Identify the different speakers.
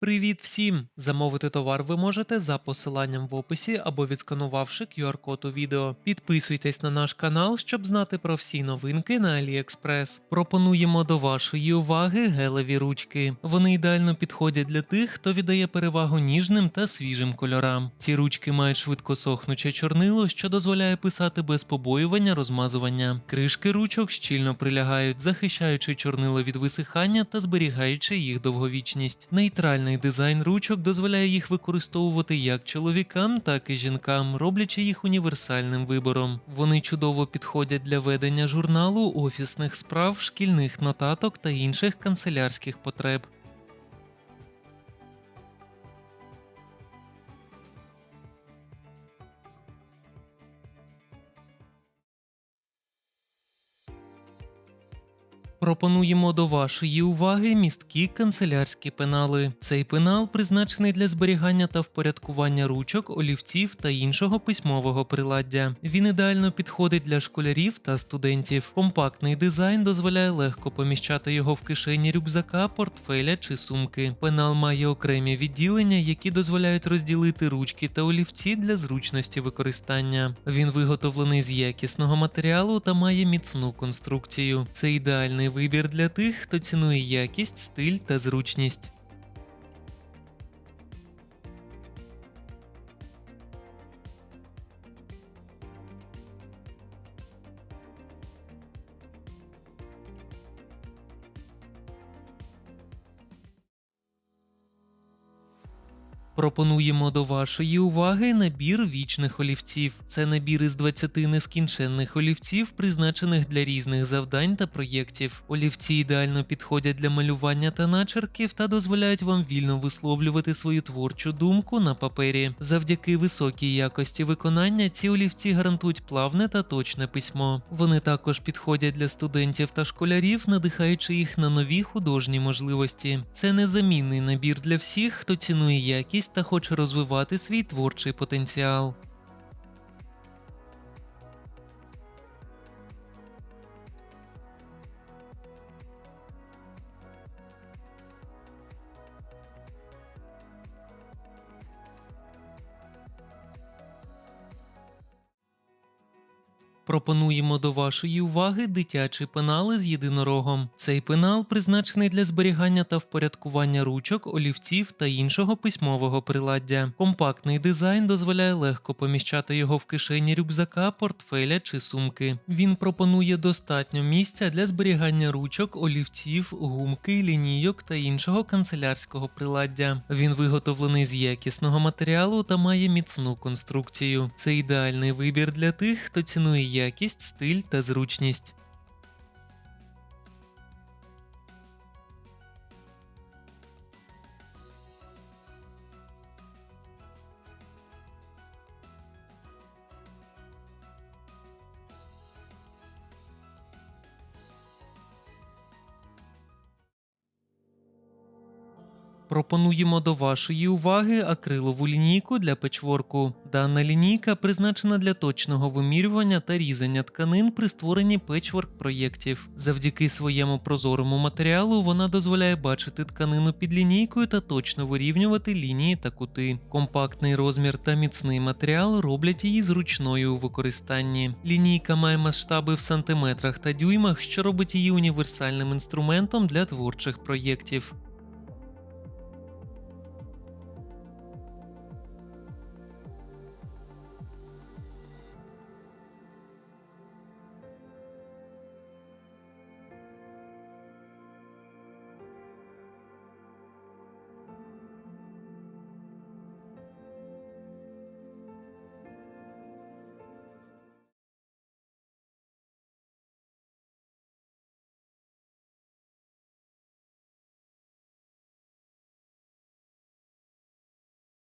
Speaker 1: Привіт всім! Замовити товар ви можете за посиланням в описі або відсканувавши QR-код у відео. Підписуйтесь на наш канал, щоб знати про всі новинки на AliExpress. Пропонуємо до вашої уваги гелеві ручки. Вони ідеально підходять для тих, хто віддає перевагу ніжним та свіжим кольорам. Ці ручки мають швидкосохнуче чорнило, що дозволяє писати без побоювання розмазування. Кришки ручок щільно прилягають, захищаючи чорнило від висихання та зберігаючи їх довговічність. Нейтральний дизайн ручок дозволяє їх використовувати як чоловікам, так і жінкам, роблячи їх універсальним вибором. Вони чудово підходять для ведення журналу, офісних справ, шкільних нотаток та інших канцелярських потреб. Пропонуємо до вашої уваги місткі канцелярські пенали. Цей пенал призначений для зберігання та впорядкування ручок, олівців та іншого письмового приладдя. Він ідеально підходить для школярів та студентів. Компактний дизайн дозволяє легко поміщати його в кишені рюкзака, портфеля чи сумки. Пенал має окремі відділення, які дозволяють розділити ручки та олівці для зручності використання. Він виготовлений з якісного матеріалу та має міцну конструкцію. Це ідеальний вибір для тих, хто цінує якість, стиль та зручність. Пропонуємо до вашої уваги набір вічних олівців. Це набір із 20 нескінченних олівців, призначених для різних завдань та проєктів. Олівці ідеально підходять для малювання та начерків та дозволяють вам вільно висловлювати свою творчу думку на папері. Завдяки високій якості виконання ці олівці гарантують плавне та точне письмо. Вони також підходять для студентів та школярів, надихаючи їх на нові художні можливості. Це незамінний набір для всіх, хто цінує якість та хоче розвивати свій творчий потенціал. Пропонуємо до вашої уваги дитячі пенали з єдинорогом. Цей пенал призначений для зберігання та впорядкування ручок, олівців та іншого письмового приладдя. Компактний дизайн дозволяє легко поміщати його в кишені рюкзака, портфеля чи сумки. Він пропонує достатньо місця для зберігання ручок, олівців, гумки, лінійок та іншого канцелярського приладдя. Він виготовлений з якісного матеріалу та має міцну конструкцію. Це ідеальний вибір для тих, хто цінує якість, стиль та зручність. Пропонуємо до вашої уваги акрилову лінійку для печворку. Дана лінійка призначена для точного вимірювання та різання тканин при створенні печворк проєктів. Завдяки своєму прозорому матеріалу вона дозволяє бачити тканину під лінійкою та точно вирівнювати лінії та кути. Компактний розмір та міцний матеріал роблять її зручною у використанні. Лінійка має масштаби в сантиметрах та дюймах, що робить її універсальним інструментом для творчих проєктів.